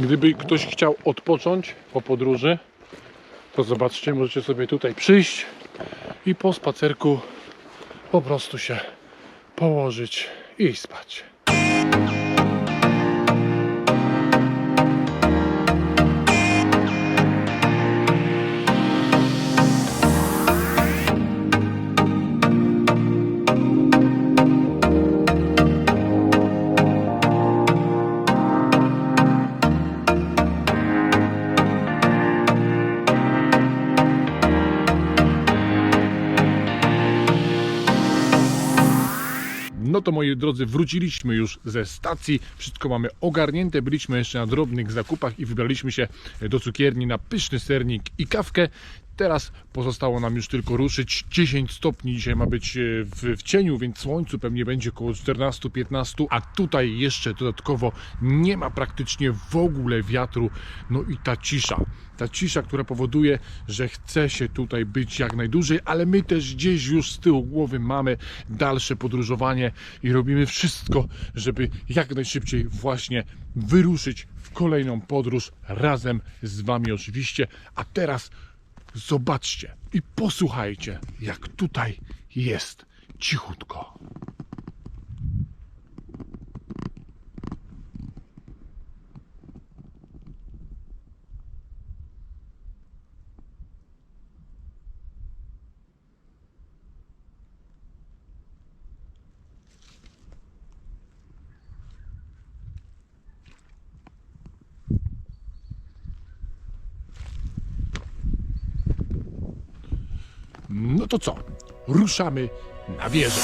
Gdyby ktoś chciał odpocząć po podróży, to zobaczcie, możecie sobie tutaj przyjść i po spacerku po prostu się położyć i spać. No to moi drodzy, wróciliśmy już ze stacji. Wszystko mamy ogarnięte. Byliśmy jeszcze na drobnych zakupach i wybraliśmy się do cukierni na pyszny sernik i kawkę. Teraz pozostało nam już tylko ruszyć. 10 stopni dzisiaj ma być e, w, w cieniu, więc słońcu pewnie będzie około 14-15, a tutaj jeszcze dodatkowo nie ma praktycznie w ogóle wiatru. No i ta cisza. Ta cisza, która powoduje, że chce się tutaj być jak najdłużej, ale my też gdzieś już z tyłu głowy mamy dalsze podróżowanie i robimy wszystko, żeby jak najszybciej właśnie wyruszyć w kolejną podróż razem z Wami oczywiście. A teraz zobaczcie i posłuchajcie, jak tutaj jest cichutko. No to co? Ruszamy na wieżę.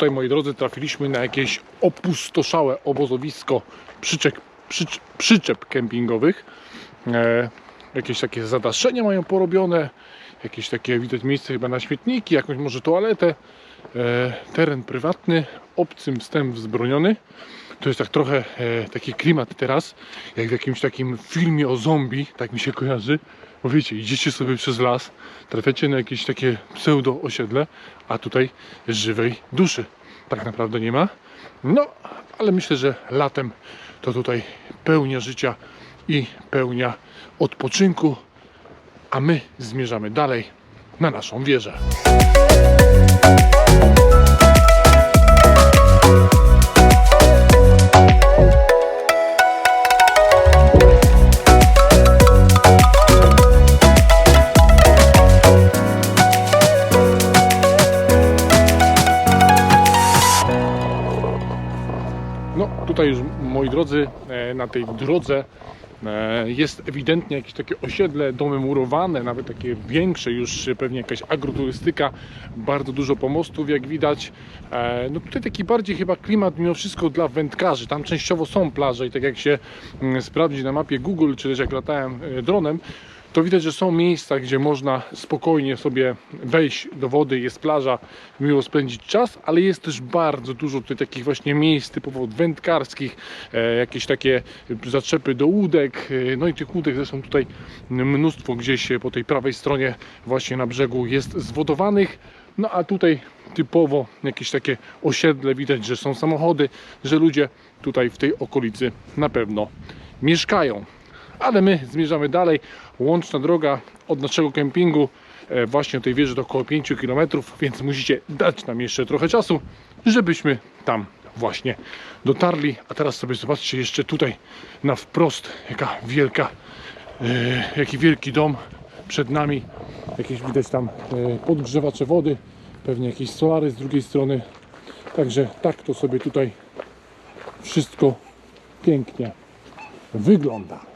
Tutaj moi drodzy trafiliśmy na jakieś opustoszałe obozowisko przyczep, przycz, przyczep kempingowych. E, jakieś takie zadaszenia mają porobione, jakieś takie widać miejsce chyba na śmietniki, jakąś może toaletę. E, teren prywatny, obcym wstęp wzbroniony. To jest tak trochę e, taki klimat teraz, jak w jakimś takim filmie o zombie, tak mi się kojarzy. Bo wiecie, idziecie sobie przez las, trafiacie na jakieś takie pseudo osiedle, a tutaj żywej duszy tak naprawdę nie ma. No, ale myślę, że latem to tutaj pełnia życia i pełnia odpoczynku, a my zmierzamy dalej na naszą wieżę. No, tutaj już moi drodzy, e, na tej drodze jest ewidentnie jakieś takie osiedle, domy murowane, nawet takie większe, już pewnie jakaś agroturystyka, bardzo dużo pomostów, jak widać. E, No tutaj taki bardziej chyba klimat mimo wszystko dla wędkarzy. Tam częściowo są plaże i tak jak się mm, sprawdzi na mapie Google, czy też jak latałem e, dronem, to widać, że są miejsca, gdzie można spokojnie sobie wejść do wody, jest plaża, miło spędzić czas, ale jest też bardzo dużo tutaj takich właśnie miejsc typowo wędkarskich, e, jakieś takie zaczepy do łódek, e, no i tych łódek zresztą tutaj mnóstwo gdzieś po tej prawej stronie właśnie na brzegu jest zwodowanych. No a tutaj typowo jakieś takie osiedle, widać, że są samochody, że ludzie tutaj w tej okolicy na pewno mieszkają. Ale my zmierzamy dalej. Łączna droga od naszego kempingu e, właśnie do tej wieży to około 5 km, więc musicie dać nam jeszcze trochę czasu, żebyśmy tam właśnie dotarli. A teraz sobie zobaczcie jeszcze tutaj na wprost, jaka wielka, e, jaki wielki dom przed nami. Jakieś widać tam e, podgrzewacze wody, pewnie jakieś solary z drugiej strony. Także tak to sobie tutaj wszystko pięknie wygląda.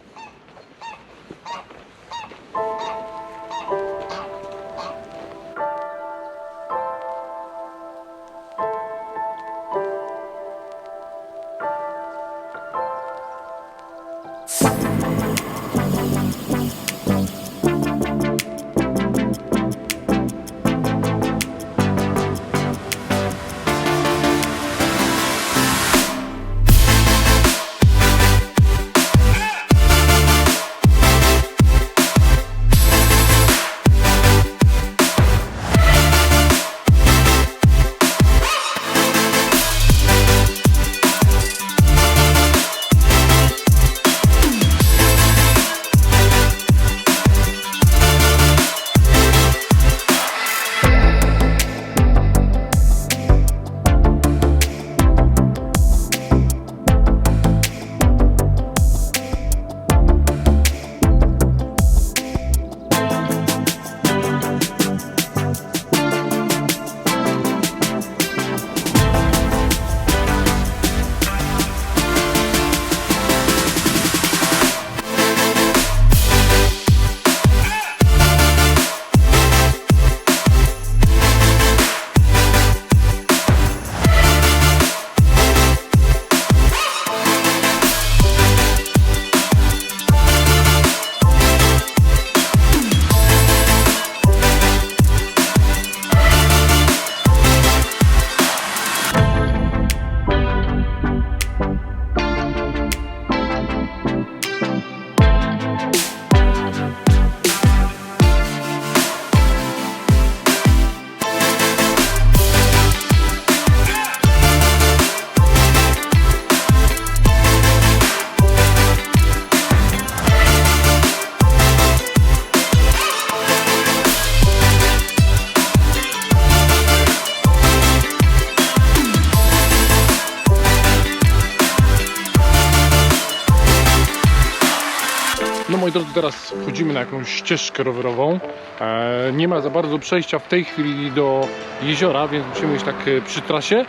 Drodzy, teraz wchodzimy na jakąś ścieżkę rowerową. E, nie ma za bardzo przejścia w tej chwili do jeziora, więc musimy iść tak e, przy trasie,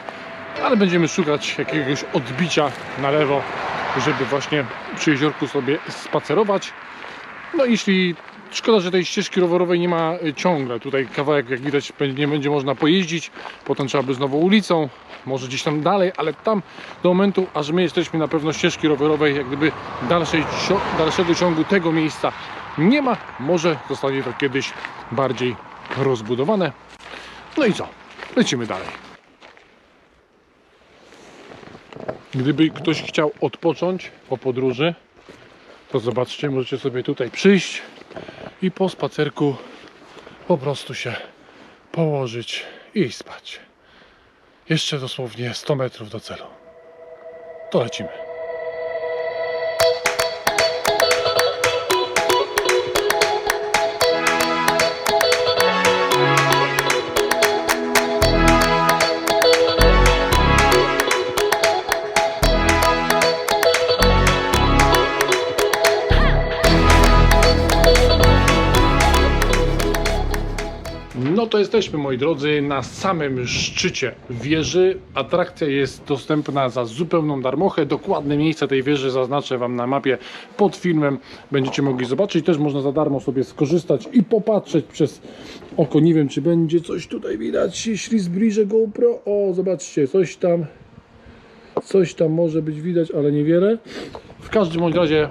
ale będziemy szukać jakiegoś odbicia na lewo, żeby właśnie przy jeziorku sobie spacerować. No jeśli szkoda, że tej ścieżki rowerowej nie ma e, ciągle. Tutaj kawałek, jak widać, nie będzie można pojeździć. Potem trzeba by znowu ulicą, może gdzieś tam dalej, ale tam do momentu, aż my jesteśmy na pewno ścieżki rowerowej, jak gdyby dalszej, dalszego ciągu tego miejsca nie ma. Może zostanie to kiedyś bardziej rozbudowane. No i co? Lecimy dalej. Gdyby ktoś chciał odpocząć po podróży, to zobaczcie, możecie sobie tutaj przyjść i po spacerku po prostu się położyć i spać. Jeszcze dosłownie 100 metrów do celu. To lecimy. To jesteśmy, moi drodzy, na samym szczycie wieży. Atrakcja jest dostępna za zupełną darmochę. Dokładne miejsce tej wieży zaznaczę Wam na mapie pod filmem. Będziecie mogli zobaczyć. Też można za darmo sobie skorzystać i popatrzeć przez oko. Nie wiem, czy będzie coś tutaj widać, jeśli zbliżę GoPro. O, zobaczcie, coś tam coś tam może być widać, ale niewiele. W każdym razie,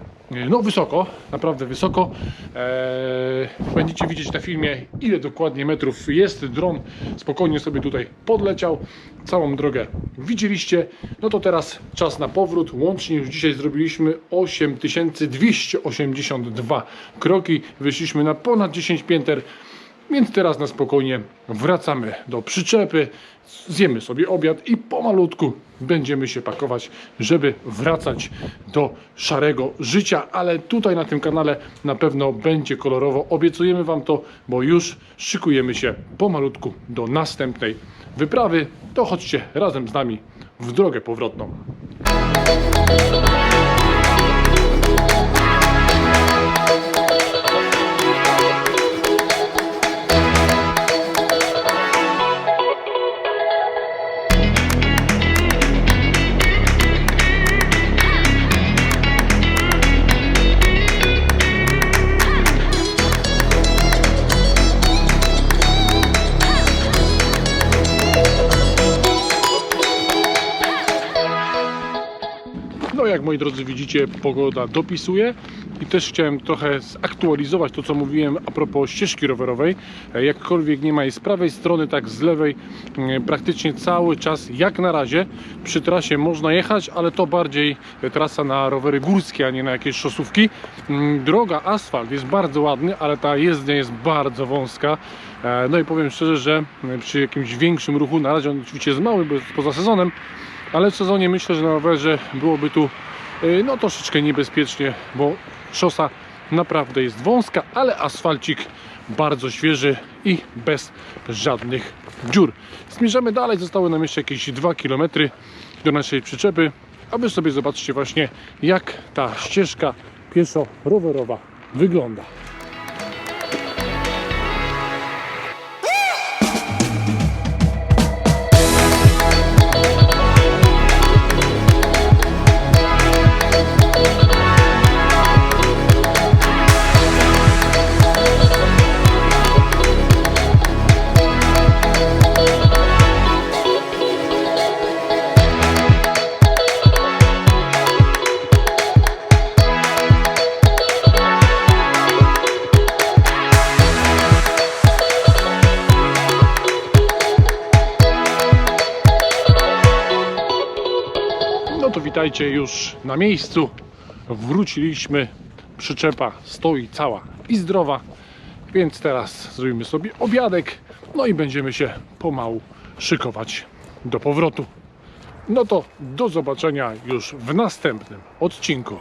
no wysoko, naprawdę wysoko. Eee, będziecie widzieć na filmie, ile dokładnie metrów jest. Dron spokojnie sobie tutaj podleciał. Całą drogę widzieliście. No to teraz czas na powrót. Łącznie już dzisiaj zrobiliśmy 8282 kroki. Wyszliśmy na ponad 10 pięter. Więc teraz na spokojnie wracamy do przyczepy, zjemy sobie obiad i pomalutku będziemy się pakować, żeby wracać do szarego życia. Ale tutaj na tym kanale na pewno będzie kolorowo. Obiecujemy Wam to, bo już szykujemy się pomalutku do następnej wyprawy. To chodźcie razem z nami w drogę powrotną. Moi drodzy widzicie, pogoda dopisuje i też chciałem trochę zaktualizować to, co mówiłem a propos ścieżki rowerowej. E, Jakkolwiek nie ma jej z prawej strony, tak z lewej e, praktycznie cały czas, jak na razie, przy trasie można jechać, ale to bardziej e, trasa na rowery górskie, a nie na jakieś szosówki. Mm, Droga, asfalt jest bardzo ładny, ale ta jezdnia jest bardzo wąska. No i powiem szczerze, że przy jakimś większym ruchu, na razie on oczywiście jest mały, bo jest poza sezonem, ale w sezonie myślę, że na rowerze byłoby tu no troszeczkę niebezpiecznie, bo szosa naprawdę jest wąska, ale asfalcik bardzo świeży i bez żadnych dziur. Zmierzamy dalej, zostały nam jeszcze jakieś 2 km do naszej przyczepy, a wy sobie zobaczcie właśnie jak ta ścieżka pieszo-rowerowa wygląda. Witajcie już na miejscu. Wróciliśmy. Przyczepa stoi cała i zdrowa. Więc teraz zrobimy sobie obiadek. No i będziemy się pomału szykować do powrotu. No to do zobaczenia już w następnym odcinku.